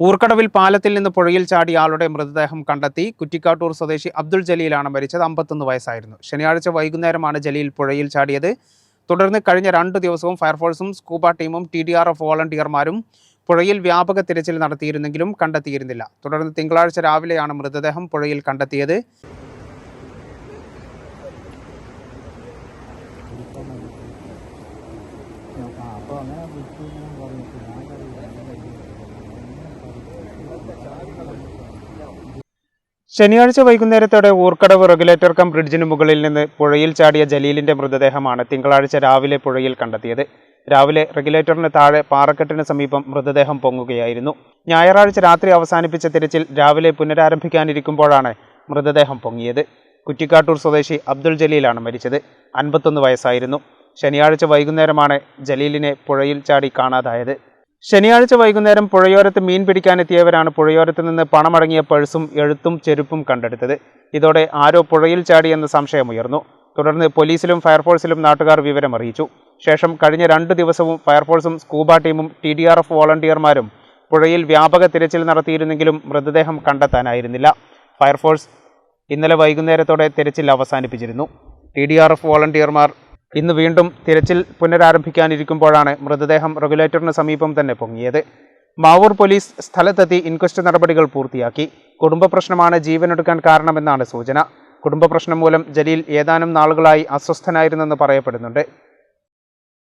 ഊർക്കടവിൽ പാലത്തിൽ നിന്ന് പുഴയിൽ ചാടി ആളുടെ മൃതദേഹം കണ്ടെത്തി കുറ്റിക്കാട്ടൂർ സ്വദേശി അബ്ദുൾ ജലീലാണ് മരിച്ചത്. അമ്പത്തൊന്ന് വയസ്സായിരുന്നു. ശനിയാഴ്ച വൈകുന്നേരമാണ് ജലീൽ പുഴയിൽ ചാടിയത്. തുടർന്ന് കഴിഞ്ഞ രണ്ട് ദിവസവും ഫയർഫോഴ്സും സ്കൂബ ടീമും ടി ഡി ആർ എഫ് വോളണ്ടിയർമാരും പുഴയിൽ വ്യാപക തിരച്ചിൽ നടത്തിയിരുന്നെങ്കിലും കണ്ടെത്തിയിരുന്നില്ല. തുടർന്ന് തിങ്കളാഴ്ച രാവിലെയാണ് മൃതദേഹം പുഴയിൽ കണ്ടെത്തിയത്. അപ്പോൾ അങ്ങനെ ശനിയാഴ്ച വൈകുന്നേരത്തോടെ ഊർക്കടവ് റെഗുലേറ്റർ കം ബ്രിഡ്ജിന് മുകളിൽ നിന്ന് പുഴയിൽ ചാടിയ ജലീലിന്റെ മൃതദേഹമാണ് തിങ്കളാഴ്ച രാവിലെ പുഴയിൽ കണ്ടെത്തിയത്. രാവിലെ റെഗുലേറ്ററിന് താഴെ പാറക്കെട്ടിന് സമീപം മൃതദേഹം പൊങ്ങുകയായിരുന്നു. ഞായറാഴ്ച രാത്രി അവസാനിപ്പിച്ച തിരച്ചിൽ രാവിലെ പുനരാരംഭിക്കാനിരിക്കുമ്പോഴാണ് മൃതദേഹം പൊങ്ങിയത്. കുറ്റിക്കാട്ടൂർ സ്വദേശി അബ്ദുൾ ജലീലാണ് മരിച്ചത്. അൻപത്തൊന്ന് വയസ്സായിരുന്നു. ശനിയാഴ്ച വൈകുന്നേരമാണ് ജലീലിനെ പുഴയിൽ ചാടി കാണാതായത്. ശനിയാഴ്ച വൈകുന്നേരം പുഴയോരത്ത് മീൻ പിടിക്കാനെത്തിയവരാണ് പുഴയോരത്ത് നിന്ന് പണമടങ്ങിയ പഴ്സും എഴുത്തും ചെരുപ്പും കണ്ടെടുത്തത്. ഇതോടെ ആരോ പുഴയിൽ ചാടിയെന്ന് സംശയമുയർന്നു തുടർന്ന് പോലീസിലും ഫയർഫോഴ്സിലും നാട്ടുകാർ വിവരമറിയിച്ചു ശേഷം കഴിഞ്ഞ രണ്ട് ദിവസവും ഫയർഫോഴ്സും സ്കൂബ ടീമും ടി ഡി ആർ എഫ് വോളണ്ടിയർമാരും പുഴയിൽ വ്യാപക തിരച്ചിൽ നടത്തിയിരുന്നെങ്കിലും മൃതദേഹം കണ്ടെത്താനായിരുന്നില്ല. ഫയർഫോഴ്സ് ഇന്നലെ വൈകുന്നേരത്തോടെ തിരച്ചിൽ അവസാനിപ്പിച്ചിരുന്നു. ടി ഡി ആർ എഫ് വോളണ്ടിയർമാർ ഇന്ന് വീണ്ടും തിരച്ചിൽ പുനരാരംഭിക്കാനിരിക്കുമ്പോഴാണ് മൃതദേഹം റെഗുലേറ്ററിന് സമീപം തന്നെ പൊങ്ങിയത്. മാവൂർ പോലീസ് സ്ഥലത്തെത്തി ഇൻക്വസ്റ്റ് നടപടികൾ പൂർത്തിയാക്കി. കുടുംബ പ്രശ്നമാണ് ജീവനെടുക്കാൻ കാരണമെന്നാണ് സൂചന. കുടുംബ പ്രശ്നം മൂലം ജലീൽ ഏതാനും നാളുകളായി അസ്വസ്ഥനായിരുന്നെന്ന് പറയപ്പെടുന്നുണ്ട്.